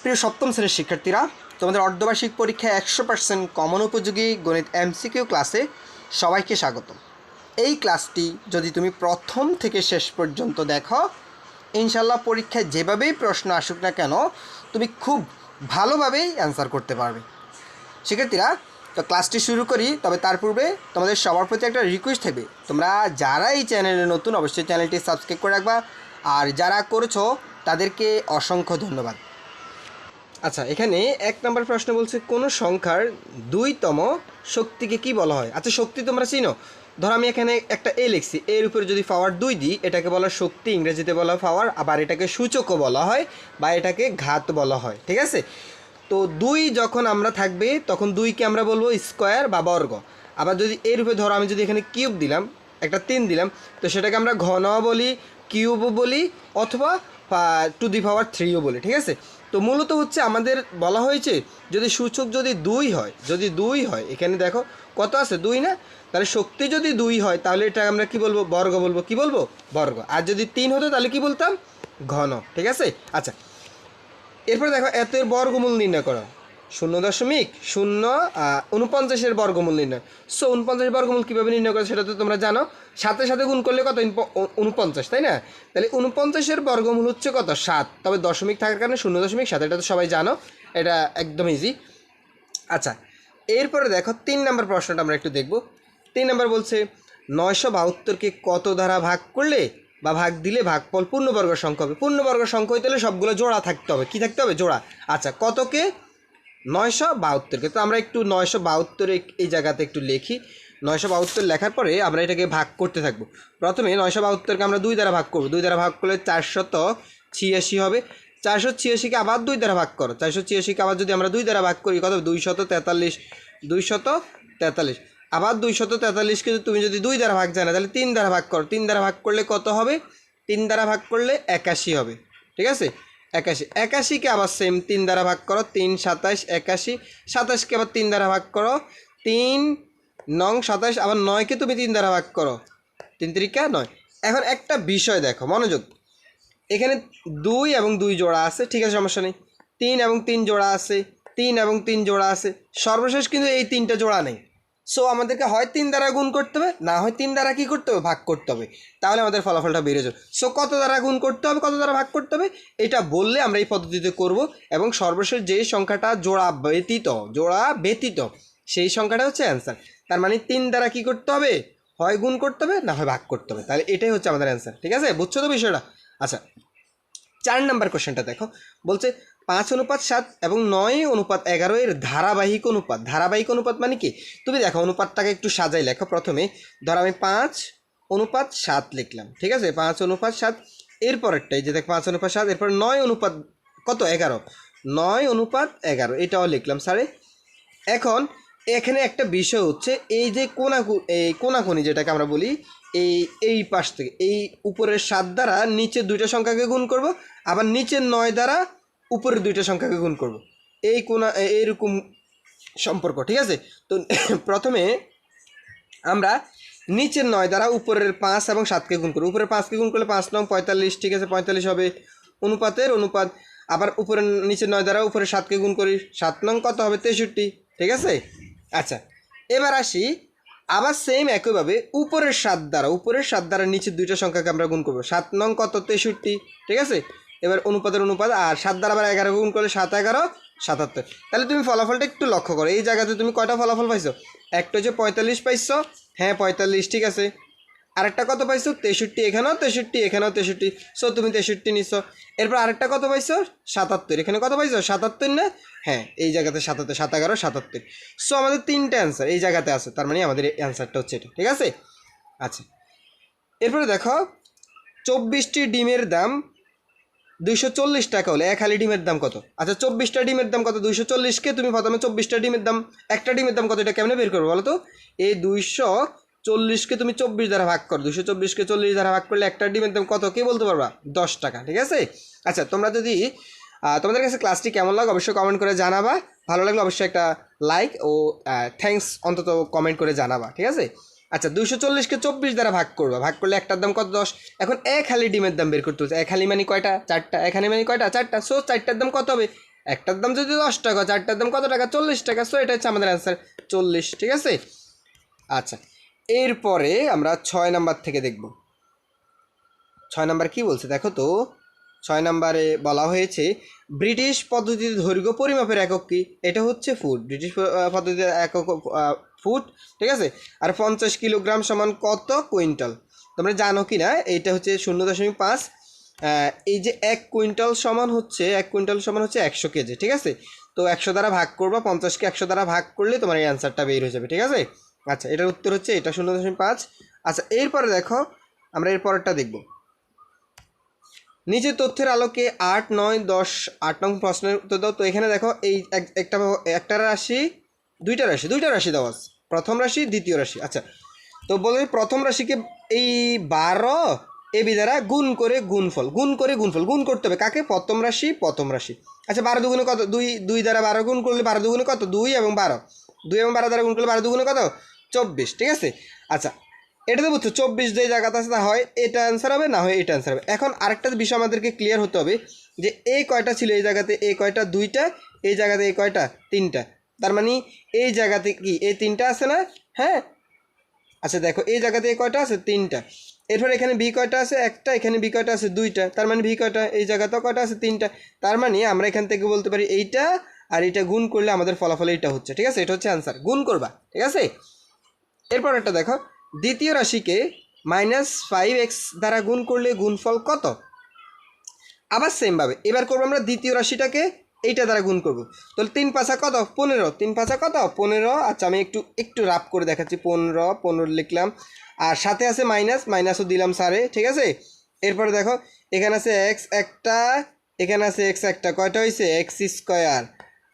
প্রিয় সপ্তম শ্রেণির শিক্ষার্থীরা, তোমাদের অর্ধবার্ষিক পরীক্ষায় একশো পার্সেন্ট কমন উপযোগী গণিত এমসিকিউ ক্লাসে সবাইকে স্বাগত এই ক্লাসটি যদি তুমি প্রথম থেকে শেষ পর্যন্ত দেখো ইনশাল্লাহ পরীক্ষায় যেভাবেই প্রশ্ন আসুক না কেন, তুমি খুব ভালোভাবেই অ্যান্সার করতে পারবে। শিক্ষার্থীরা, তো ক্লাসটি শুরু করি, তবে তার পূর্বে তোমাদের সবার প্রতি একটা রিকোয়েস্ট থাকবে। তোমরা যারা এই চ্যানেলে নতুন, অবশ্যই চ্যানেলটি সাবস্ক্রাইব করে রাখবা। আর যারা করেছ, তাদেরকে অসংখ্য ধন্যবাদ। আচ্ছা এখানে এক নম্বর প্রশ্ন বলছে, কোনো সংখ্যার দুইতম শক্তিকে কি বলা হয়? আচ্ছা শক্তি তোমরা চিনো? ধরো আমি এখানে একটা এ লিখছি এর উপরে যদি পাওয়ার দুই দিই, এটাকে বলা শক্তি, ইংরেজিতে বলা পাওয়ার আবার এটাকে সূচকও বলা হয় বা এটাকে ঘাত বলা হয়, ঠিক আছে? তো দুই যখন আমরা থাকবে, তখন দুইকে আমরা বলব স্কোয়ার বা বর্গ। আবার যদি এর উপরে ধরো আমি যদি এখানে কিউব দিলাম, একটা তিন দিলাম, তো সেটাকে আমরা ঘন বলি কিউবও বলি, অথবা টু দি পাওয়ার থ্রিও বলি, ঠিক আছে? তো মূলত হচ্ছে আমাদের বলা হয়েছে যদি সূচক যদি দুই হয়, যদি দুই হয়, এখানে দেখো কত আছে? দুই না? তাহলে শক্তি যদি দুই হয়, তাহলে এটা আমরা কি বলব? বর্গ বলব। কি বলব? বর্গ। আর যদি তিন হতো, তাহলে কি বলতাম? ঘন। ঠিক আছে? আচ্ছা। এরপর দেখো, এতের বর্গমূল নির্ণয় করো। শূন্য দশমিক শূন্য উনপঞ্চাশের বর্গমূল নির্ণয়। সো উনপঞ্চাশ বর্গমূল কীভাবে নির্ণয় করে সেটা তো তোমরা জানো। সাথে সাথে গুণ করলে কত? উনপঞ্চাশ তাই না? তাহলে উনপঞ্চাশের বর্গমূল হচ্ছে কত? সাত। তবে দশমিক থাকার কারণে শূন্য দশমিক সাত, এটা তো সবাই জানো। এটা একদম ইজি আচ্ছা এরপরে দেখো, তিন নম্বর প্রশ্নটা আমরা একটু দেখব। তিন নম্বর বলছে, নয়শো বাহাত্তরকে কত দ্বারা ভাগ করলে বা ভাগ দিলে ভাগফল পূর্ণবর্গ সংখ্যা হবে? পূর্ণবর্গ সংখ্যা হইতে হলে সবগুলো জোড়া থাকতে হবে। কি থাকতে হবে? জোড়া। আচ্ছা কতকে? নয়শো বাহাত্তরকে তো আমরা একটু নয়শো বাহাত্তর এই জায়গাতে একটু লিখি। নয়শো বাহাত্তর লেখার পরে আমরা এটাকে ভাগ করতে থাকব। প্রথমে নয়শো বাহাত্তরকে আমরা দুই দ্বারা ভাগ করব। দুই দ্বারা ভাগ করলে চারশত ছিয়াশি হবে। চারশো ছিয়াশিকে আবার দুই দ্বারা ভাগ করো। চারশো ছিয়াশিকে আবার যদি আমরা দুই দ্বারা ভাগ করি, কত দুইশত তেতাল্লিশ। দুইশত তেতাল্লিশ। আবার দুইশত তেতাল্লিশকে তুমি যদি দুই দ্বারা ভাগ জানা, তাহলে তিন দ্বারা ভাগ করো। তিন দ্বারা ভাগ করলে কত হবে? তিন দ্বারা ভাগ করলে একাশি হবে। ঠিক আছে? একাশি। একাশিকে আবার সেম তিন দ্বারা ভাগ করো, তিন, সাতাশ, একাশি। সাতাশকে আবার তিন দ্বারা ভাগ করো, তিন, নং, সাতাশ, আবার নয়কে তুমি তিন দ্বারা ভাগ করো। তিন তিরিকা নয়। এখন একটা বিষয় দেখো, মনোযোগ। এখানে দুই এবং দুই জোড়া আছে, ঠিক আছে, সমস্যা নেই। তিন এবং তিন জোড়া আছে, তিন এবং তিন জোড়া আছে। সর্বশেষ কিন্তু এই তিনটা জোড়া নেই। সো আমাদেরকে হয় তিন দ্বারা গুণ করতে হবে, না হয় তিন দ্বারা কি করতে হবে? ভাগ করতে হবে। তাহলে আমাদের ফলাফলটা বেড়ে যাবে। সো কত দ্বারা গুণ করতে হবে, কত দ্বারা ভাগ করতে হবে? এটা বললে আমরা এই পদ্ধতিতে করব এবং সর্বশেষ যে সংখ্যাটা জোড়া ব্যতীত জোড়া ব্যতীত, সেই সংখ্যাটা হচ্ছে অ্যান্সার তার মানে তিন দ্বারা কি করতে হবে? হয় গুণ করতে হবে, না হয় ভাগ করতে হবে। তাহলে এটাই হচ্ছে আমাদের অ্যান্সার ঠিক আছে? বুঝছ তো বিষয়টা? আচ্ছা চার নাম্বার কোশ্চেনটা দেখো। বলছে পাঁচ অনুপাত সাত এবং নয় অনুপাত এগারো এর ধারাবাহিক অনুপাত। ধারাবাহিক অনুপাত মানে কি? তুমি দেখো অনুপাতটাকে একটু সাজাই লেখো প্রথমে। ধর আমি পাঁচ অনুপাত সাত লিখলাম, ঠিক আছে? পাঁচ অনুপাত সাত, এরপরেরটাই যে দেখ পাঁচ অনুপাত সাত, এরপর নয় অনুপাত কত? এগারো। নয় অনুপাত এগারো, এটাও লিখলাম স্যারে এখন এখানে একটা বিষয় হচ্ছে, এই যে কোনা এই কোনাকুনি যেটাকে আমরা বলি, এই এই পাশ থেকে, এই উপরের সাত দ্বারা নিচের দুইটা সংখ্যাকে গুণ করব, আবার নিচের নয় দ্বারা উপরের দুইটা সংখ্যাকে গুণ করব। এই কোনা এইরকম সম্পর্ক, ঠিক আছে? তো প্রথমে আমরা নিচের নয় দ্বারা উপরের পাঁচ এবং সাতকে গুণ করব। উপরের পাঁচকে গুণ করলে পাঁচ নং পঁয়তাল্লিশ, ঠিক আছে? পঁয়তাল্লিশ হবে অনুপাতের অনুপাত। আবার উপরের নিচের নয় দ্বারা উপরে সাতকে গুণ করি, সাত নং কত হবে? তেষট্টি, ঠিক আছে? আচ্ছা এবার আসি আবার সেম একইভাবে উপরের সাত দ্বারা, উপরের সাত দ্বারা নিচের দুইটা সংখ্যাকে আমরা গুণ করব। সাত নং কত? তেষট্টি, ঠিক আছে? এবার অনুপাতের অনুপাত আর সাত দ্বারা আবার এগারো গুণ করলে সাত এগারো, সাতাত্তর। তাহলে তুমি ফলাফলটা একটু লক্ষ্য করো। এই জায়গাতে তুমি কয়টা ফলাফল পাইছো? একটা হচ্ছে পঁয়তাল্লিশ পাইছো। হ্যাঁ পঁয়তাল্লিশ, ঠিক আছে। আরেকটা কত পাইছো? তেষট্টি এখানেও তেষট্টি এখানেও তেষট্টি। সো তুমি তেষট্টি নিচ্ছ এরপর আরেকটা কত পাইছো? সাতাত্তর। এখানে কত পাইছো? সাতাত্তর না? হ্যাঁ এই জায়গাতে সাতাত্তর, সাত এগারো, সাতাত্তর। সো আমাদের তিনটে অ্যান্সার এই জায়গাতে আছে। তার মানে আমাদের অ্যান্সারটা হচ্ছে এটা, ঠিক আছে? আচ্ছা। এরপরে দেখো, চব্বিশটি ডিমের দাম দুইশো চল্লিশ টাকা হলে এক হালি ডিমের দাম কত? আচ্ছা চব্বিশটা ডিমের দাম কত? দুইশো চল্লিশকে তুমি প্রথমে চব্বিশটা ডিমের দাম, একটা ডিমের দাম কত? এটা কেমনে বের করব বলো তো? এই দুইশো চল্লিশকে তুমি চব্বিশ দ্বারা ভাগ করো। দুশো চব্বিশকে চল্লিশ দ্বারা ভাগ করলে একটা ডিমের দাম কত? কে বলতে পারবা? দশ টাকা, ঠিক আছে? আচ্ছা তোমরা যদি তোমাদের কাছে ক্লাসটি কেমন লাগে অবশ্যই কমেন্ট করে জানাবা। ভালো লাগলে অবশ্যই একটা লাইক ও থ্যাঙ্কস অন্তত কমেন্ট করে জানাবা, ঠিক আছে? আচ্ছা দুশো চল্লিশকে চব্বিশ দ্বারা ভাগ করবা। ভাগ করলে একটার দাম কত? দশ। এখন এক হালি ডিমের দাম বের করতে হচ্ছে। এক হালি মানে কয়টা? চারটা। এক হালি মানে কয়টা? চারটা। সো চারটার দাম কত হবে? একটার দাম যদি দশ টাকা চারটার দাম কত টাকা? চল্লিশ টাকা। সো এটা হচ্ছে আমাদের অ্যান্সার চল্লিশ ঠিক আছে? আচ্ছা এরপরে আমরা ছয় নাম্বার থেকে দেখব। ছয় নাম্বার কি বলছে? দেখো তো ছয় নাম্বারে বলা হয়েছে ব্রিটিশ পদ্ধতিতে দৈর্ঘ্য পরিমাপের একক কি? এটা হচ্ছে ফুট ব্রিটিশ প- আহ, পদ্ধতিতে একক ফুট, ঠিক আছে? আর পঞ্চাশ কিলোগ্রাম সমান কত কুইন্টাল? তোমরা জানো কি না এইটা হচ্ছে শূন্য দশমিক পাঁচ। এই যে এক কুইন্টাল সমান হচ্ছে, এক কুইন্টাল সমান হচ্ছে একশো কেজি, ঠিক আছে? তো একশো দ্বারা ভাগ করবা, পঞ্চাশকে একশো দ্বারা ভাগ করলে তোমার এই অ্যান্সারটা বের হয়ে যাবে, ঠিক আছে? আচ্ছা এটার উত্তর হচ্ছে এটা শূন্য দশমিক পাঁচ। আচ্ছা এরপরে দেখো, আমরা এর পরেরটা দেখব। নিচের তথ্যের আলোকে আট, নয়, দশ, আট নং প্রশ্নের উত্তর দাও। তো এখানে দেখো, এই এক- একটা একটা রাশি, দুইটা রাশি দুইটা রাশি দেওয়া আছে। প্রথম রাশি, দ্বিতীয় রাশি। আচ্ছা তো বলে প্রথম রাশিকে এই বারো এ বি দ্বারা গুণ করে গুণফল, গুণ করে গুণফল, গুণ করতে হবে। কাকে? প্রথম রাশি প্রথম রাশি। আচ্ছা বারো দুগুণে কত? দুই দুই দ্বারা বারো গুণ করলে বারো দুগুণে কত? দুই এবং বারো। দুই এবং বারো দ্বারা গুণ করলে বারো দুগুণে কত? চব্বিশ, ঠিক আছে? আচ্ছা এটা তো বুঝছ, চব্বিশ যে জায়গাতে আছে, তা হয় এটা অ্যান্সার হবে, না হয় এটা অ্যান্সার হবে। এখন আরেকটা বিষয় আমাদেরকে ক্লিয়ার হতে হবে যে এই কয়টা ছিল এই জায়গাতে? এই কয়টা? দুইটা। এই জায়গাতে এই কয়টা? তিনটা। তার মানে এই জায়গাতে কি? এই তিনটা আছে না? হ্যাঁ? আচ্ছা দেখো, এই জায়গাতে কয়টা আছে? তিনটা। এরপর এখানে বি কয়টা আছে? একটা। এখানে বি কয়টা আছে? দুইটা। তার মানে বি কয়টা? এই জায়গাতেও কয়টা আছে? তিনটা। তার মানে আমরা এখান থেকে বলতে পারি এইটা আর এইটা গুণ করলে আমাদের ফলাফল এইটা হচ্ছে। ঠিক আছে? এটা হচ্ছে অ্যান্সার গুণ করবা। ঠিক আছে? এরপর একটা দেখো। দ্বিতীয় রাশিকে মাইনাস ফাইভ এক্স দ্বারা গুণ করলে গুণফল কত? আবার সেমভাবে এবার করব আমরা দ্বিতীয় রাশিটাকে এইটা দ্বারা গুণ করব। তাহলে তিন পাঁচা কত? পনেরো। তিন পাঁচা কত? পনেরো। আচ্ছা আমি একটু একটু রাপ করে দেখাচ্ছি। পনেরো পনেরো লিখলাম। আর সাথে আছে মাইনাস, মাইনাসও দিলাম সারে ঠিক আছে? এরপরে দেখো, এখানে আছে এক্স একটা, এখানে আছে এক্স একটা। কয়টা হয়েছে এক্স স্কোয়ার।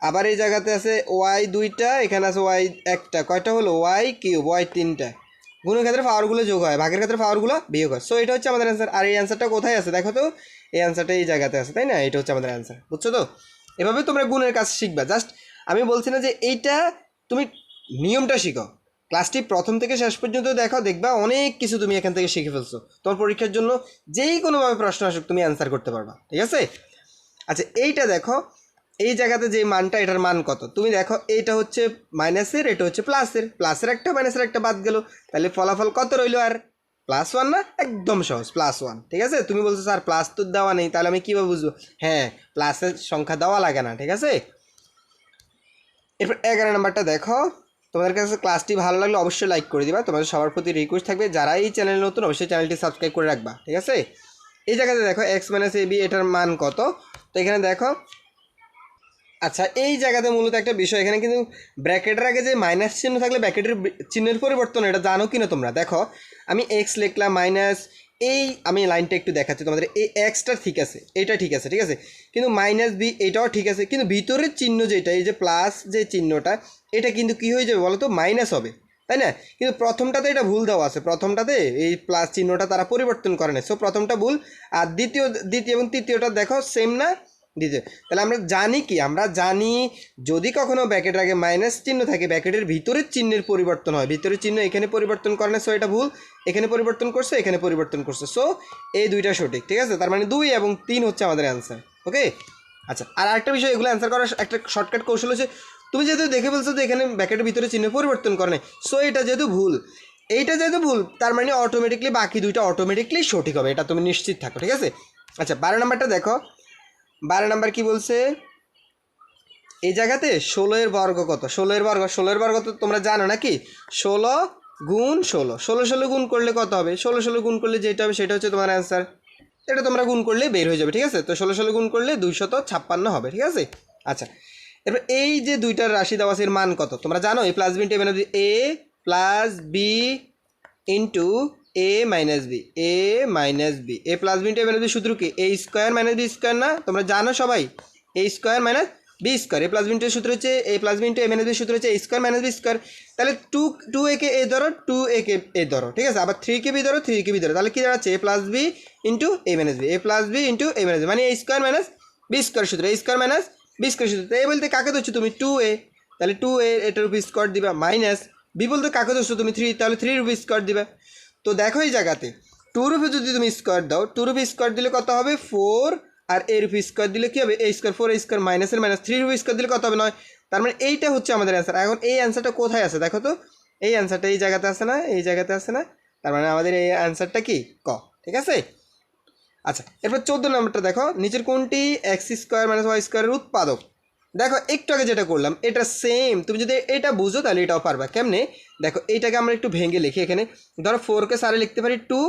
আবার এই জায়গাতে আছে ওয়াই দুইটা, এখানে আছে ওয়াই একটা। কয়টা হলো? ওয়াই কিউব ওয়াই তিনটা। গুণের ক্ষেত্রে পাওয়ারগুলো যোগ হয়, ভাগের ক্ষেত্রে পাওয়ারগুলো বিয়োগ হয়। সো এটা হচ্ছে আমাদের অ্যান্সার আর এই অ্যান্সারটা কোথায় আছে? দেখো তো, এই অ্যান্সারটা এই জায়গাতে আছে, তাই না? এটা হচ্ছে আমাদের অ্যান্সার বুঝছ তো? এভাবে তোমরা গুণের কাজ শিখবা। জাস্ট আমি বলছি না যে এইটা তুমি নিয়মটা শিখো। ক্লাসটি প্রথম থেকে শেষ পর্যন্ত দেখো, দেখবা অনেক কিছু তুমি এখান থেকে শিখে ফেলছো। তোমার পরীক্ষার জন্য যেই কোনোভাবে প্রশ্ন আসুক, তুমি অ্যান্সার করতে পারবা। ঠিক আছে? আচ্ছা এইটা দেখো, এই জায়গাতে যে মানটা, এটার মান কত? তুমি দেখো, এইটা হচ্ছে মাইনাসের এটা হচ্ছে প্লাসের প্লাসের একটা মাইনাসের একটা বাদ গেল। তাহলে ফলাফল কত রইল আর? প্লাস ওয়ান না? একদম সহজ প্লাস ওয়ান ঠিক আছে? তুমি বলছো, স্যার প্লাস তো দেওয়া নেই, তাহলে আমি কীভাবে বুঝব? হ্যাঁ প্লাসের সংখ্যা দেওয়া লাগে না, ঠিক আছে? এরপর এগারো নাম্বারটা দেখো। তোমাদের কাছে ক্লাসটি ভালো লাগলে অবশ্যই লাইক করে দিবা। তোমাদের সবার প্রতি রিকোয়েস্ট থাকবে, যারা এই চ্যানেল নতুন, অবশ্যই চ্যানেলটি সাবস্ক্রাইব করে রাখবা, ঠিক আছে? এই জায়গাতে দেখো এক্স মাইনাস এ বি এটার মান কত? তো এখানে দেখো আচ্ছা এই জায়গাতে মূলত একটা বিষয়, এখানে কিন্তু ব্র্যাকেটের আগে যে মাইনাস চিহ্ন থাকলে ব্র্যাকেটের চিহ্নের পরিবর্তন, এটা জানো কি না তোমরা? দেখো, আমি এক্স লিখলাম মাইনাস এই, আমি লাইনটা একটু দেখাচ্ছি তোমাদের, এই এক্সটা ঠিক আছে, এটা ঠিক আছে ঠিক আছে? কিন্তু মাইনাস বি, এটাও ঠিক আছে, কিন্তু ভিতরের চিহ্ন যেটা, এই যে প্লাস যে চিহ্নটা, এটা কিন্তু কি হয়ে যাবে বলো তো মাইনাস হবে, তাই না? কিন্তু প্রথমটাতে এটা ভুল দেওয়া আছে, প্রথমটাতে এই প্লাস চিহ্নটা তারা পরিবর্তন করে না সো প্রথমটা ভুল, আর দ্বিতীয় দ্বিতীয় এবং তৃতীয়টা দেখো সেম না? দ্বিতীয় তাহলে আমরা জানি কি? আমরা জানি যদি কখনো ব্যাকেটের আগে মাইনাস চিহ্ন থাকে ব্যাকেটের ভিতরের চিহ্নের পরিবর্তন হয়। ভিতরের চিহ্ন এখানে পরিবর্তন করে না সো এটা ভুল। এখানে পরিবর্তন করছে, এখানে পরিবর্তন করছে। সো এই দুইটা সঠিক, ঠিক আছে? তার মানে দুই এবং তিন হচ্ছে আমাদের অ্যান্সার ওকে আচ্ছা আর আরেকটা বিষয়, এগুলো অ্যান্সার করার একটা শর্টকাট কৌশল হচ্ছে, তুমি যেহেতু দেখে বলছো যে এখানে ব্যাকেটের ভিতরে চিহ্ন পরিবর্তন করে নাই সো এটা যেহেতু ভুল, এইটা যেহেতু ভুল, তার মানে অটোমেটিকলি বাকি দুইটা অটোমেটিকলি সঠিক হবে, এটা তুমি নিশ্চিত থাকো, ঠিক আছে? আচ্ছা বারো নাম্বারটা দেখো। বারো নাম্বার কি বলছে? এই জায়গাতে ষোলোয়ের বর্গ কত? ষোলোয়ের বর্গ ষোলোয়ের বর্গ তো তোমরা জানো নাকি? ষোলো গুণ ষোলো। ষোলো ষোলো গুণ করলে কত হবে? ষোলো ষোলো গুণ করলে যেটা হবে সেটা হচ্ছে তোমার অ্যান্সার এটা তোমরা গুণ করলে বের হয়ে যাবে, ঠিক আছে? তো ষোলো ষোলো গুণ করলে দুইশত ছাপ্পান্ন হবে, ঠিক আছে? আচ্ছা এরপর এই যে দুইটার রাশি দেওয়া আছে এর মান কত? তোমরা জানো? A plus B into A plus B into A minus B A minus B A plus B into minus B সূত্র কি? A square minus B square না? তোমরা জানো সবাই? A square minus B square A plus B সূত্র হচ্ছে A plus B into A minus B সূত্র হচ্ছে A square minus B square তাহলে টু টু এ কে এ ধরো টু এ কে এ ধরো, ঠিক আছে? আবার থ্রি কে বি ধরো থ্রি কে বি ধরো। তাহলে কি দাঁড়াচ্ছে? A plus B into A minus B A plus B into A minus B মানে A square minus B square সূত্র A square minus B square সূত্র। তো এ বলতে কাকে ধরছো তুমি? টু এ তাহলে টু এ এটার উপর স্কোয়ার দিবা মাইনাস বি বলতে কাকে ধরছো তুমি? থ্রি তাহলে থ্রির উপর স্কোয়ার দিবা। তো দেখো এই জায়গাতে টু রুপে যদি তুমি স্কোয়ার দাও টু রুপে স্কোয়ার দিলে কত হবে? ফোর আর এ রুপি স্কোয়ার দিলে কী হবে? A square four A square মাইনাসের মাইনাস থ্রি রুপি স্কোয়ার দিলে কত হবে? নয়। তার মানে এইটা হচ্ছে আমাদের অ্যান্সার এখন এই অ্যান্সারটা কোথায় আছে দেখো তো? এই অ্যান্সারটা এই জায়গাতে আছে না? এই জায়গাতে আছে না? তার মানে আমাদের এই অ্যান্সারটা কি? ক। ঠিক আছে? আচ্ছা এরপর চোদ্দ নম্বরটা দেখো। নিচের কোনটি? এক্স স্কোয়ার মাইনাস ওয়াই স্কোয়ারের উৎপাদক। দেখো, একটু আগে যেটা করলাম, এটা সেম তুমি যদি এটা বুঝো তাহলে এটাও পারবা। কেমনে? দেখো এইটাকে আমরা একটু ভেঙে লিখি এখানে। ধরো ফোরকে সারে লিখতে পারি টু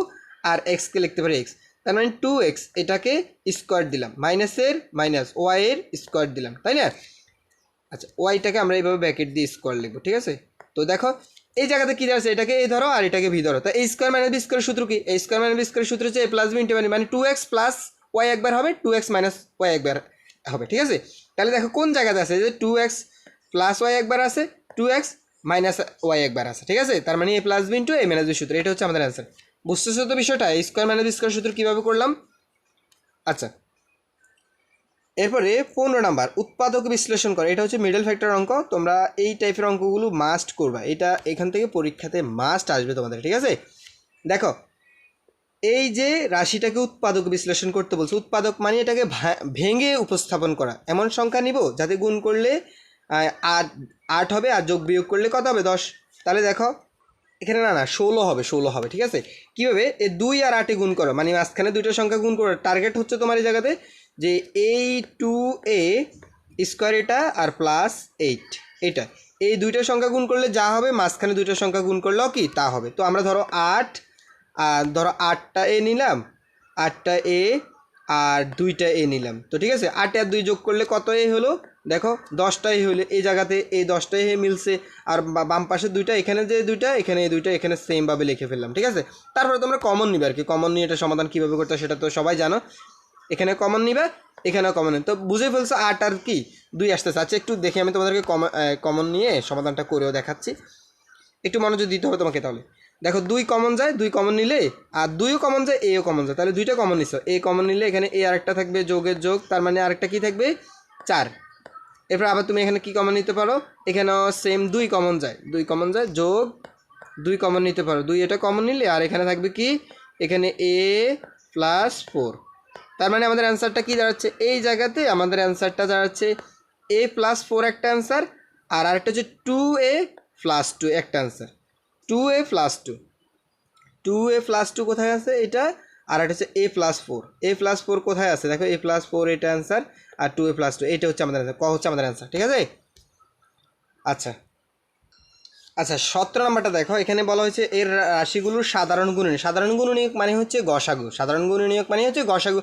আর এক্সকে লিখতে পারি এক্স তার মানে টু এক্স এটাকে স্কোয়ার দিলাম। মাইনাসের মাইনাস ওয়াইয়ের স্কোয়ার দিলাম, তাই না? আচ্ছা ওয়াইটাকে আমরা এইভাবে ব্যাকেট দিয়ে স্কোয়ার লিখব, ঠিক আছে? তো দেখো, এই জায়গাতে কী আছে? এটাকে এই ধরো আর এটাকে ভি ধরো। তো এই স্কোয়ার মাইনাস বি স্কোয়ার সূত্র কি? এই স্কোয়ার মাইনাস বি স্কোয়ার সূত্র হচ্ছে এ প্লাস বি ইন্টু মানে টু এক্স প্লাস ওয়াই একবার হবে টু এক্স মাইনাস ওয়াই একবার। হবে, ঠিক আছে? তাহলে দেখো কোন জায়গাতে আছে? যে টু এক্স প্লাস ওয়াই একবার আছে টু এক্স মাইনাস ওয়াই একবার আছে, ঠিক আছে? তার মানে A plus B into A minus B সূত্র, এটা হচ্ছে আমাদের অ্যান্সার বুঝতেছো তো বিষয়টা? স্কোয়ার মাইনাস স্কোয়ার সূত্র কীভাবে করলাম? আচ্ছা। এরপরে পনেরো নাম্বার, উৎপাদক বিশ্লেষণ করে। এটা হচ্ছে মিডল ফ্যাক্টর অঙ্ক, তোমরা এই টাইপের অঙ্কগুলো মাস্ট করবা। এটা এখান থেকে পরীক্ষাতে মাস্ট আসবে তোমাদের, ঠিক আছে? দেখো এই যে রাশিটাকে উৎপাদক বিশ্লেষণ করতে বলছে, উৎপাদক মানে এটাকে ভেঙে উপস্থাপন করা। এমন সংখ্যা নিব যাতে গুণ করলে আট আট হবে আর যোগ বিয়োগ করলে কত হবে? দশ। তাহলে দেখো, এখানে না না, ষোলো হবে ষোলো হবে, ঠিক আছে? কীভাবে? এ দুই আর আটে গুণ করো মানে মাঝখানে দুইটা সংখ্যা গুণ করো। টার্গেট হচ্ছে তোমার এই জায়গাতে যে এই টু এ স্কোয়ার এটা আর প্লাস এইট এটা। এই দুইটা সংখ্যা গুণ করলে যা হবে, মাঝখানে দুইটা সংখ্যা গুণ করলেও কি? তা হবে। তো আমরা ধরো আট আর ধরো আটটা এ নিলাম, আটটা এ আর দুইটা এ নিলাম। তো ঠিক আছে, আট আর দুই যোগ করলে কত এ হলো? দেখো দশটাই হলো এই জায়গাতে এই দশটাই এ মিলছে, আর বাম পাশে দুইটা, এখানে যে দুইটা, এখানে এই দুইটা, এখানে সেমভাবে লিখে ফেললাম, ঠিক আছে? তারপরে তোমরা কমন নিবে আর কি কমন নিয়ে এটা সমাধান কীভাবে করতে সেটা তো সবাই জানো। এখানে কমন নিবে, এখানেও কমন তো বুঝে ফেলছো আট আর কি? দুই আসতেছে। আচ্ছা একটু দেখে, আমি তোমাদেরকে কমন নিয়ে সমাধানটা করেও দেখাচ্ছি। একটু মনোযোগ দিতে হবে তোমাকে তাহলে। দেখো দুই কমন যায়, দুই কমন নিলে, আর দুইও কমন যায় এও কমন যায়। তাহলে দুইটা কমন নিছো। এ কমন নিলে এখানে এ আরেকটা থাকবে, যোগের যোগ, তার মানে আরেকটা কি থাকবে? চার। এরপর আবার তুমি এখানে কি কমন নিতে পারো? এখানেও সেম দুই কমন যায়। দুই কমন যায়, যোগ, দুই কমন নিতে পারো। দুই এটা কমন নিলে, আর এখানে থাকবে কি? এখানে এ প্লাস ফোর তার মানে আমাদের অ্যান্সারটা কি দাঁড়াচ্ছে? এই জায়গাতে আমাদের অ্যান্সারটা দাঁড়াচ্ছে এ প্লাস ফোর একটা অ্যান্সার আর আরেকটা হচ্ছে টু এ প্লাস টু একটা answer two A plus two two A plus two কোথায় আছে? এটা, আর একটা হচ্ছে A plus four A plus four কোথায় আছে? দেখো এ প্লাস ফোর এটা অ্যান্সার আর টু এ প্লাস টু এটা হচ্ছে আমাদের অ্যান্সার ক হচ্ছে আমাদের অ্যান্সার ঠিক আছে? আচ্ছা। আচ্ছা সতেরো নম্বরটা দেখো, এখানে বলা হয়েছে এর রাশিগুলোর সাধারণ গুণনীয়ক সাধারণ গুণনীয়ক মানে হচ্ছে গসাগু। সাধারণ গুণনীয়ক মানে হচ্ছে গসাগু।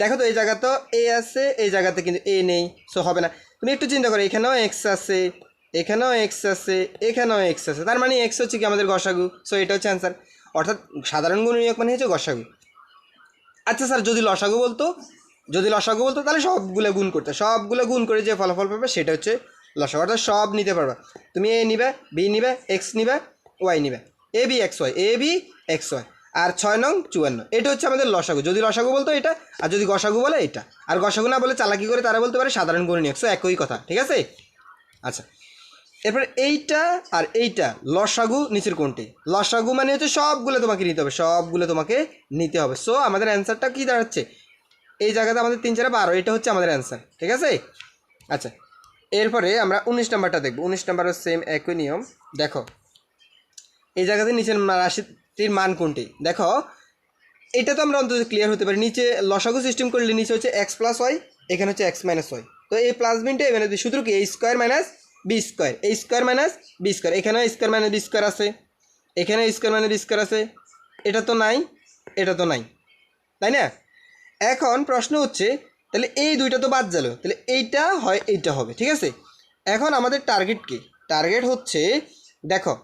দেখো তো, এই জায়গা তো এ আছে, এই জায়গাতে কিন্তু এ নেই সো হবে না। তুমি একটু চিন্তা করো, এখানেও এক্স আছে এখানেও এক্স আছে, এখানেও এক্স আছে। তার মানে এক্স হচ্ছে কি আমাদের গসাগু? সো এটা হচ্ছে অ্যান্সার অর্থাৎ সাধারণ গুণনীয়ক মানে হচ্ছে গসাগু। আচ্ছা স্যার যদি লসাগু বলতো, যদি লসাগু বলতো, তাহলে সবগুলো গুণ করতে। সবগুলো গুণ করে যে ফলাফল পাবে, সেটা হচ্ছে লসাগু। অর্থাৎ সব নিতে পারবা। তুমি এ নিবে বি নিবে এক্স নিবে ওয়াই নিবে। A B X Y A B X Y আর ছয় নং, চুয়ান্ন। এটা হচ্ছে আমাদের লসাগু। যদি লসাগু বলতো এটা, আর যদি গসাগু বলে এটা। আর গসাগু না বলে চালাকি করে তারা বলতে পারে সাধারণ গুণনীয়ক সো একই কথা, ঠিক আছে? আচ্ছা। এরপর এইটা আর এইটা, লসাগু নিচের কোনটি? লসাগু মানে হচ্ছে সবগুলো তোমাকে নিতে হবে, সবগুলো তোমাকে নিতে হবে। সো আমাদের অ্যান্সারটা কী দাঁড়াচ্ছে? এই জায়গাতে আমাদের তিন, চারে, বারো, এটা হচ্ছে আমাদের অ্যান্সার ঠিক আছে? আচ্ছা এরপরে আমরা উনিশ নাম্বারটা দেখব। উনিশ নাম্বারের সেম একই নিয়ম দেখো, এই জায়গাতে নিচের রাশিটির মান কোনটি? দেখো, এটা তো আমরা অন্তত ক্লিয়ার হতে পারি। নিচে লসাগু সিস্টেম করলে নিচে হচ্ছে এক্স প্লাস ওয়াই এখানে হচ্ছে এক্স মাইনাস ওয়াই তো এই প্লাস বিনটা এখানে শুধু কি? এই স্কোয়ার মাইনাস বি স্কোয়ার। এই স্কোয়ার মাইনাস বি স্কোয়ার। এখানেও স্কোয়ার মাইনাস বি স্কোয়ার আছে। এখানে স্কোয়ার মাইনাস বি স্কোয়ার আছে। এটা তো নাই, এটা তো নাই। তাই না? এখন প্রশ্ন হচ্ছে, তাহলে এই দুইটা তো বাদ গেল। তাহলে এইটা হয়, এইটা হবে, ঠিক আছে? এখন আমাদের টার্গেট কি? টার্গেট হচ্ছে, দেখো,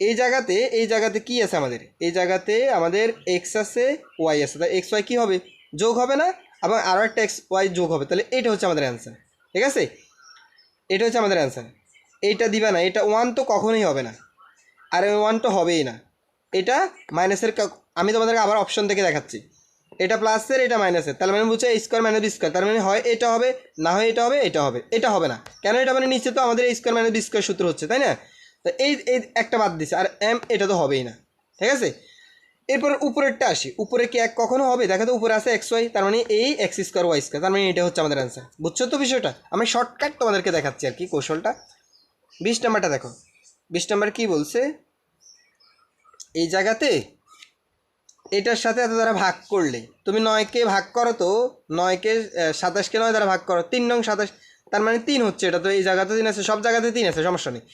এই জায়গাতে এই জায়গাতে কি আছে আমাদের? এই জায়গাতে আমাদের এক্স আছে ওয়াই আছে। তাই এক্স ওয়াই কী হবে? যোগ হবে না এবং আরও একটা এক্স ওয়াই যোগ হবে। তাহলে এটা হচ্ছে আমাদের অ্যান্সার ঠিক আছে? এটা হচ্ছে আমাদের অ্যান্সার এইটা দিবা না, এটা ওয়ান তো কখনোই হবে না। আর ওয়ান তো হবেই না। এটা মাইনাসের আমি তোমাদেরকে আবার অপশন থেকে দেখাচ্ছি। এটা প্লাসের এটা মাইনাসের তার মানে বুঝছে স্কোয়ার মাইনাস বি স্কোয়ার তার মানে হয় এটা হবে, না হয় এটা হবে এটা হবে। এটা হবে না। কেন এটা মানে নিচে তো আমাদের স্কোয়ার মাইনাস বি স্কোয়ার সূত্র হচ্ছে, তাই না? তো এই একটা বাদ দিছে। আর এম এটা তো হবেই না। ঠিক আছে? এরপর উপরেরটা আসি। উপরে কি এক কখনো হবে? দেখা তো উপরে আছে এক্স ওয়াই তার মানে এই এক্স স্কোয়ার ওয়াই স্কোয়ার তার মানে এটা হচ্ছে আমাদের অ্যান্সার বুঝছ তো বিষয়টা? আমি শর্টকাট তোমাদেরকে দেখাচ্ছি আর কি কৌশলটা। বিশ নাম্বারটা দেখো। বিশ নাম্বার কি বলছে? এই জায়গাতে এটার সাথে এত দ্বারা ভাগ করলে। তুমি নয়কে ভাগ করো তো, নয়কে সাতাশকে নয় দ্বারা ভাগ করো, তিন নং সাতাশ, তার মানে তিন হচ্ছে এটা তো এই জায়গাতে তিন আছে, সব জায়গাতে তিন আছে, সমস্যা নেই।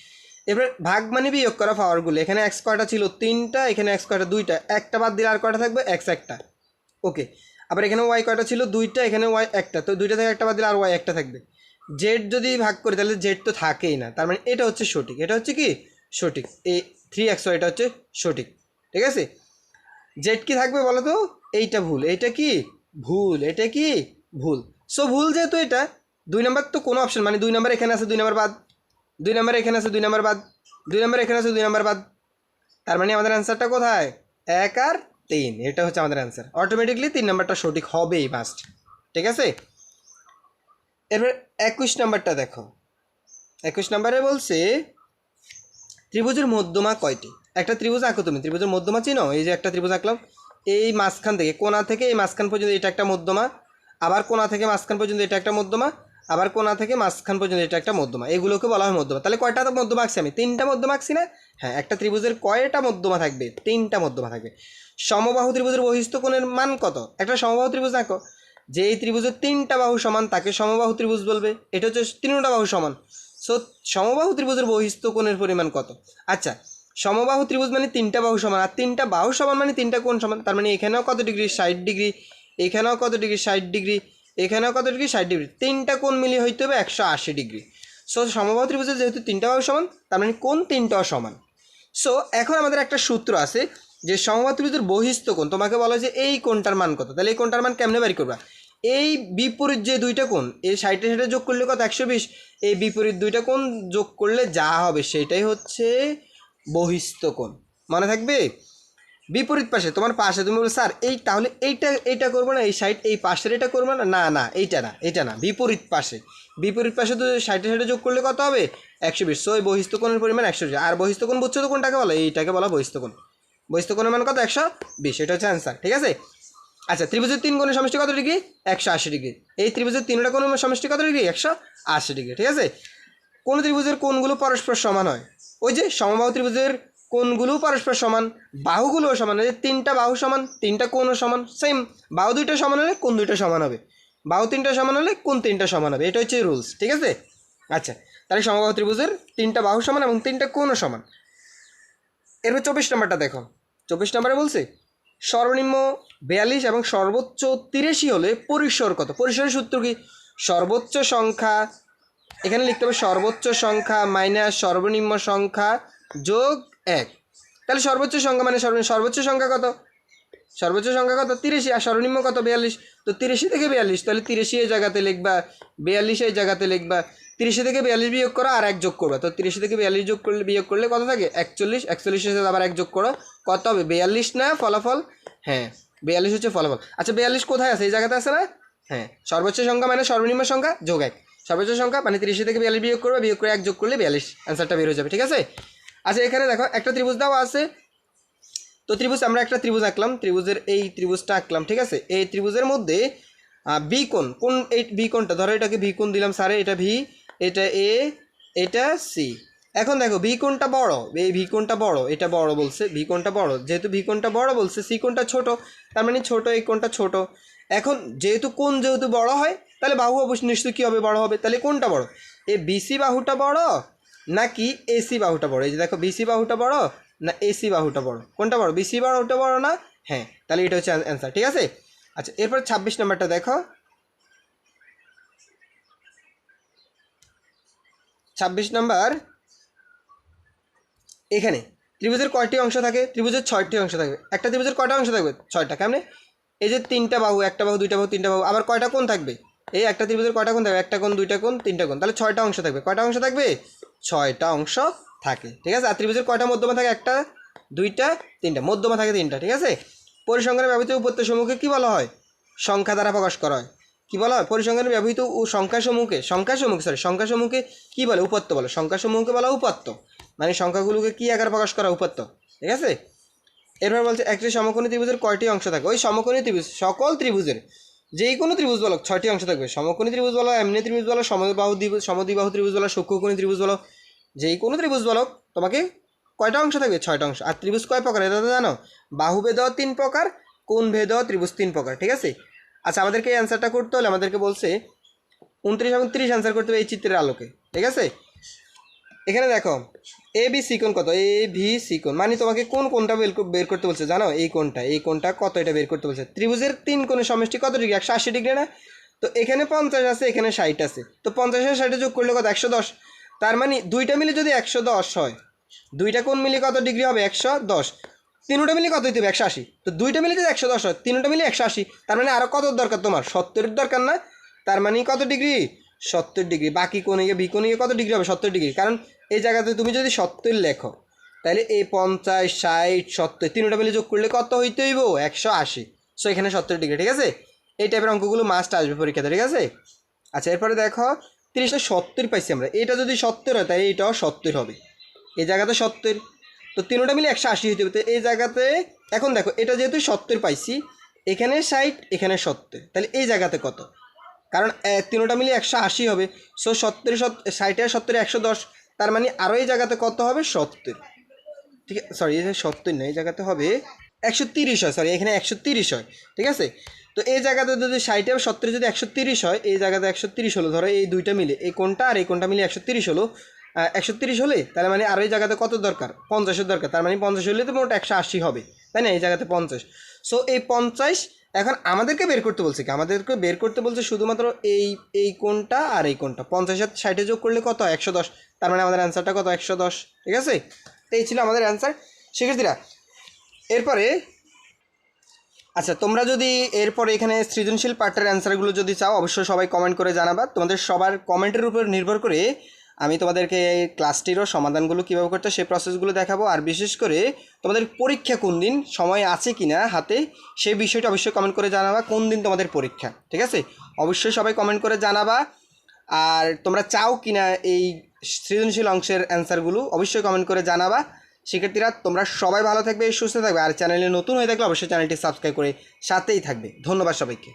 এবার ভাগ মানে বিয়োগ করা পাওয়ারগুলো এখানে এক্স কয়টা ছিল? তিনটা, এখানে এক্স কয়টা? দুইটা। একটা বাদ দিলে আর কয়টা থাকবে? এক্স একটা। ওকে আবার এখানে ওয়াই কয়টা ছিল? দুইটা, এখানে ওয়াই একটা। তো দুইটা থেকে একটা বাদ দিলে আর ওয়াই একটা থাকবে। জেড যদি ভাগ করি, তাহলে জেড তো থাকেই না। তার মানে এটা হচ্ছে সঠিক। এটা হচ্ছে কি? সঠিক। এই থ্রি এক্স এটা হচ্ছে সঠিক। ঠিক আছে? জেড কি থাকবে বলো তো এইটা ভুল। এইটা কি? ভুল। এটা কি? ভুল। সো ভুল যেহেতু এটা, দুই নাম্বার তো কোনো অপশন মানে দুই নাম্বার এখানে আছে, দুই নাম্বার বাদ দুই নাম্বার এখানে আছে দুই নাম্বার বাদ, দুই নাম্বার এখানে আছে দুই নাম্বার বাদ। তার মানে আমাদের অ্যান্সারটা কোথায়? এক আর তিন, এটা হচ্ছে আমাদের অ্যান্সার অটোমেটিকলি তিন নাম্বারটা সঠিক হবেই মাস্ট ঠিক আছে? এরপর একুশ নাম্বারটা দেখো। একুশ নাম্বারে বলছে, ত্রিভুজের মধ্যমা কয়টি? একটা ত্রিভুজ আঁকো তুমি, ত্রিভুজের মধ্যমা চিনো? এই যে একটা ত্রিভুজ আঁকলাম। এই মাঝখান থেকে কোনা থেকে এই মাঝখান পর্যন্ত এটা একটা মধ্যমা, আবার কোনা থেকে মাঝখান পর্যন্ত এটা একটা মধ্যমা আবার কোণা থেকে মাঝখান পর্যন্ত এটা একটা মধ্যমা। এগুলোকে বলা হয় মধ্যমা। তাহলে কয়টা মধ্যমা আঁকছি আমি? তিনটা মধ্যমা আঁকছি না? হ্যাঁ একটা ত্রিভুজের কয়টা মধ্যমা থাকবে? তিনটা মধ্যমা থাকবে। সমবাহু ত্রিভুজের বহিস্থ কোণের মান কত? একটা সমবাহু ত্রিভুজ আঁকো। যে এই ত্রিভুজের তিনটা বাহু সমান, তাকে সমবাহু ত্রিভুজ বলবে। এটা হচ্ছে তিনটা বাহু সমান। সো সমবাহু ত্রিভুজের বহিস্থ কোণের পরিমাণ কত? আচ্ছা সমবাহু ত্রিভুজ মানে তিনটা বাহু সমান। আর তিনটা বাহু সমান মানে তিনটা কোণ সমান। তার মানে এখানেও কত ডিগ্রি? ষাট ডিগ্রি। এখানেও কত ডিগ্রি? ষাট ডিগ্রি। এখানেও কত ডিগ্রি? ষাট ডিগ্রি। তিনটা কোণ মিলিয়ে হইতে হবে একশো আশি ডিগ্রি। সো সমবাহু ত্রিভুজের যেহেতু তিনটা সমান, তার মানে কোন তিনটাও সমান সো এখন আমাদের একটা সূত্র আছে যে সমবাহু ত্রিভুজের বহিস্থ কোণ, তোমাকে বলা যে এই কোণটার মান কত? তাহলে এই কোণটার মান কেমনে বাড়ি করবা? এই বিপরীত যে দুইটা কোণ, এই সাইডে সাইডে যোগ করলে কত? একশো বিশ। এই বিপরীত দুইটা কোণ যোগ করলে যা হবে সেটাই হচ্ছে বহিস্থ কোণ। মনে থাকবে? বিপরীত পাশে, তোমার পাশে তুমি বলো স্যার, এই তাহলে এইটা এইটা করব না, এই সাইড এই পাশের এটা করব না? না না, এইটা না এইটা না, বিপরীত পাশে। বিপরীত পাশে তো সাইডে সাইডে যোগ করলে কত হবে? একশো বিশ। সো এই পরিমাণ একশো বিশ। আর বহিস্থ কোণ বুঝছ তো কোনটাকে বলো? এইটাকে বলা বহিস্থ কোণ। বহিস্থ মান কত? একশো বিশ। এটা হচ্ছে অ্যান্সার ঠিক আছে? আচ্ছা ত্রিভুজের তিন কোণের সমষ্টি কত ডিগ্রি? একশো আশি ডিগ্রি। এই ত্রিভুজের তিনটা কোণের সমষ্টি কত ডিগ্রি? একশো আশি ডিগ্রি, ঠিক আছে? কোন ত্রিভুজের কোণগুলো পরস্পর সমান হয়? ওই যে সমবাহু ত্রিভুজের কোণগুলো পরস্পর সমান, বাহুগুলোও সমান, এই তিনটা বাহু সমান, তিনটা কোণও সমান সেম বাহু দুইটা সমান হলে কোন দুইটা সমান হবে। বাহু তিনটা সমান হলে কোন তিনটা সমান হবে, এটা হচ্ছে রুলস ঠিক আছে? আচ্ছা তাহলে সমবাহু ত্রিভুজের তিনটা বাহু সমান এবং তিনটা কোণও সমান। এরপর চব্বিশ নম্বরটা দেখো। চব্বিশ নম্বরে বলছে, সর্বনিম্ন বিয়াল্লিশ এবং সর্বোচ্চ তিরাশি হলে পরিসর কত? পরিসরের সূত্র কি? সর্বোচ্চ সংখ্যা, এখানে লিখতে হবে সর্বোচ্চ সংখ্যা মাইনাস সর্বনিম্ন সংখ্যা যোগ এক। তাহলে সর্বোচ্চ সংখ্যা মানে সর্ব সর্বোচ্চ সংখ্যা কত? সর্বোচ্চ সংখ্যা কত? তিরিশি। আর সর্বনিম্ন কত? বিয়াল্লিশ। তো তিরিশি থেকে বিয়াল্লিশ। তাহলে তিরাশি এই জায়গাতে লিখবা, বিয়াল্লিশ এই জায়গাতে লিখবা। তিরিশি থেকে বিয়াল্লিশ বিয়োগ করো আর এক যোগ করবা। তো তিরিশি থেকে বিয়াল্লিশ যোগ করলে বিয়োগ করলে কত থাকে? একচল্লিশ। একচল্লিশের সাথে আবার এক যোগ করো। কত হবে? বিয়াল্লিশ না ফলাফল? হ্যাঁ বিয়াল্লিশ হচ্ছে ফলাফল। আচ্ছা বিয়াল্লিশ কোথায় আছে? এই জায়গাতে আছে না? হ্যাঁ সর্বোচ্চ সংখ্যা মানে সর্বনিম্ন সংখ্যা যোগ এক। সর্বোচ্চ সংখ্যা মানে তিরিশি থেকে বিয়াল্লিশ বিয়োগ করবে। বিয়োগ করে এক যোগ করলে বিয়াল্লিশ। অ্যান্সারটা বের হয়ে যাবে। ঠিক আছে? আচ্ছা এখানে দেখো, একটা ত্রিভুজ দেওয়া আছে। তো ত্রিভুজ, আমরা একটা ত্রিভুজ আঁকলাম। ত্রিভুজের এই ত্রিভুজটা আঁকলাম, ঠিক আছে? এই ত্রিভুজের মধ্যে বি কোণ কোন এই বি কোণটা, ধরো এটাকে ভি কোণ দিলাম স্যারে এটা ভি এটা এ এটা সি এখন দেখো ভি কোণটা বড়, এই ভি কোণটা বড়, এটা বড় বলছে ভি কোণটা বড়। যেহেতু ভি কোণটা বড় বলছে সি কোণটা ছোট, তার মানে ছোট, এই কোণটা ছোট। এখন, যেহেতু কোণ যেহেতু বড় হয়, তাহলে বাহু অবশ্যই নিশ্চয়ই কী হবে, বড় হবে? তাহলে কোনটা বড়। এ বিসি বাহুটা বড় নাকি এসি বাহুটা বড়? এই যে দেখো, বিসি বাহুটা বড় না এসি বাহুটা বড়? কোনটা বড়? বিসি বাহুটা বড় না? হ্যাঁ তাহলে এটা হচ্ছে অ্যান্সার ঠিক আছে? আচ্ছা এরপর ছাব্বিশ নম্বরটা দেখো। ছাব্বিশ নাম্বার, এখানে ত্রিভুজের কয়টি অংশ থাকে? ত্রিভুজের ছয়টি অংশ থাকবে একটা ত্রিভুজের কয়টা অংশ থাকবে? ছয়টা, কেমনে? এই যে তিনটা বাহু, একটা বাহু, দুইটা বাহু, তিনটা বাহু, আবার কয়টা কোণ থাকবে? এই একটা ত্রিভুজের কয়টা কোণ থাকবে? একটা কোণ, দুইটা কোণ, তিনটা কোণ, তাহলে ছয়টা অংশ থাকবে। কয়টা অংশ থাকবে? ছয়টা অংশ থাকে, ঠিক আছে? আর ত্রিভুজের কয়টা মধ্যমা থাকে? একটা, দুইটা, তিনটা। মধ্যমা থাকে তিনটা, ঠিক আছে? পরিসংখ্যানে ব্যবহৃত উপত্যসমূহকে কী বলা হয়? সংখ্যা দ্বারা প্রকাশ করা হয়। কী বলা হয়? পরিসংখ্যানে ব্যবহৃত ও সংখ্যাসমূহকে সংখ্যাসমূহকে সরি সংখ্যাসমূহকে কী বলে? উপাত্ত বলে। সংখ্যাসমূহকে বলা উপাত্ত মানে সংখ্যাগুলোকে কী আকার প্রকাশ করা উপাত্ত ঠিক আছে? এরপর বলছে একটি সমকোণী ত্রিভুজের কয়টি অংশ থাকে? ওই সমকোণী ত্রিভুজ, সকল ত্রিভুজের যেই কোনো ত্রিভুজ বলো ছয়টি অংশ থাকবে। সমকোণী ত্রিভুজ বলো এমনি ত্রিভুজ বলো সমবাহু সমদ্বিবাহু ত্রিভুজ বলো সূক্ষ্মকোণী ত্রিভুজ বলো যেই কোনো ত্রিভুজ বলো তোমাকে কয়টা অংশ থাকবে? ছয়টা অংশ। আর ত্রিভুজ কয় প্রকার? এটা তো জানো? বাহুভেদ তিন প্রকার কোন ভেদ ত্রিভুজ তিন প্রকার, ঠিক আছে? আচ্ছা আমাদেরকে এই অ্যান্সারটা করতে হলে আমাদেরকে বলছে, উনত্রিশ এবং ত্রিশ অ্যান্সার করতে হবে এই চিত্রের আলোকে, ঠিক আছে? এখানে দেখো এ বি সি কত? এ ভি সি মানে তোমাকে কোন কোনটা বের কর- বের করতে বলছে? জানো? এই কোনটা এই কোনটা কত এটা বের করতে বলছে? ত্রিভুজের তিন কোণের সমষ্টি কত ডিগ্রি? একশো আশি ডিগ্রি, না? তো এখানে পঞ্চাশ আছে, এখানে ষাট আছে। তো পঞ্চাশের ষাটে যোগ করলে কত? একশো দশ। তার মানে দুইটা মিলে যদি একশো দশ হয়, দুইটা কোণ মিলে কত ডিগ্রি হবে? একশো দশ। তিনটা মিলে কত হইতে হবে? একশো আশি। তো দুইটা মিলে যদি একশো দশ হয়, তিনটা মিলে একশো আশি। তার মানে আরও কত দরকার তোমার? সত্তরের দরকার, না? তার মানে কত ডিগ্রি? সত্তর ডিগ্রি। বাকি কোণে গিয়ে, বি কোণে গিয়ে কত ডিগ্রি হবে? সত্তর ডিগ্রি। কারণ এই জায়গাতে তুমি যদি সত্তর লেখো, তাহলে এই পঞ্চাশ, ষাট, সত্তর তিনটা মিলে যোগ করলে কত হইতে হইব? একশো আশি। সো এখানে সত্তর ডিগ্রি, ঠিক আছে? এই টাইপের অঙ্কগুলো মাস্ট আসবে পরীক্ষাতে, ঠিক আছে? আচ্ছা এরপরে দেখো, তিরিশটা সত্তর পাইছি আমরা। এটা যদি সত্তর হয়, তাহলে এইটাও সত্তর হবে। এই জায়গাতে সত্তর। তো তিনটা মিলে একশো আশি হইতে হবে তো এই জায়গাতে, এখন দেখো, এটা যেহেতু সত্তর পাইছি, এখানে ষাট, এখানে সত্তর। তাহলে এই জায়গাতে কত? কারণ তিনোটা মিলে একশো আশি হবে। সো সত্তর সত্তর ষাটে আর সত্তরে একশো দশ। তার মানে আরও এই জায়গাতে কত হবে? সত্তর। ঠিক আছে সরি এই সত্তর নয় এই জায়গাতে হবে একশো তিরিশ হয় সরি এখানে একশো তিরিশ হয়, ঠিক আছে? তো এই জায়গাতে যদি ষাটে সত্তরে যদি একশো তিরিশ হয়, এই জায়গাতে একশো তিরিশ হলো, ধরো এই দুইটা মিলে, এই কোনটা আর এই কোনটা মিলে একশো তিরিশ হলো একশো তিরিশ হলে, তার মানে আর এই জায়গাতে কত দরকার? পঞ্চাশের দরকার, তার মানে পঞ্চাশ হলে তো মোট একশো আশি হবে, তাই না? এই জায়গাতে পঞ্চাশ। সো এই পঞ্চাশ, এখন আমাদেরকে বের করতে বলছে কি? আমাদেরকে বের করতে বলছে শুধুমাত্র এই এই কোনটা আর এই কোনটা পঞ্চাশের ষাটে যোগ করলে কত হয়? একশো দশ। তার মানে আমাদের অ্যান্সারটা কত? একশো দশ। ঠিক আছে? তো এই ছিল আমাদের অ্যান্সার শিক্ষার্থীরা, এরপরে আচ্ছা তোমরা যদি এরপরে এখানে সৃজনশীল পার্টের অ্যান্সারগুলো যদি চাও, অবশ্যই সবাই কমেন্ট করে জানাবা। তোমাদের সবার কমেন্টের উপর নির্ভর করে আমি তোমাদেরকে এই ক্লাসটিরও সমাধানগুলো কীভাবে করতে সেই প্রসেসগুলো দেখাবো। আর বিশেষ করে তোমাদের পরীক্ষা কোন দিন, সময় আছে কি না হাতে, সেই বিষয়টা অবশ্যই কমেন্ট করে জানাবা, কোন দিন তোমাদের পরীক্ষা। ঠিক আছে? অবশ্যই সবাই কমেন্ট করে জানাবা। আর তোমরা চাও কি না এই সৃজনশীল অংশের অ্যান্সারগুলো অবশ্যই কমেন্ট করে জানাবা। শিক্ষার্থীরা, তোমরা সবাই ভালো থাকবে, সুস্থ থাকবে। আর চ্যানেলে নতুন হয়ে থাকলে অবশ্যই চ্যানেলটি সাবস্ক্রাইব করে সাথেই থাকবে। ধন্যবাদ সবাইকে।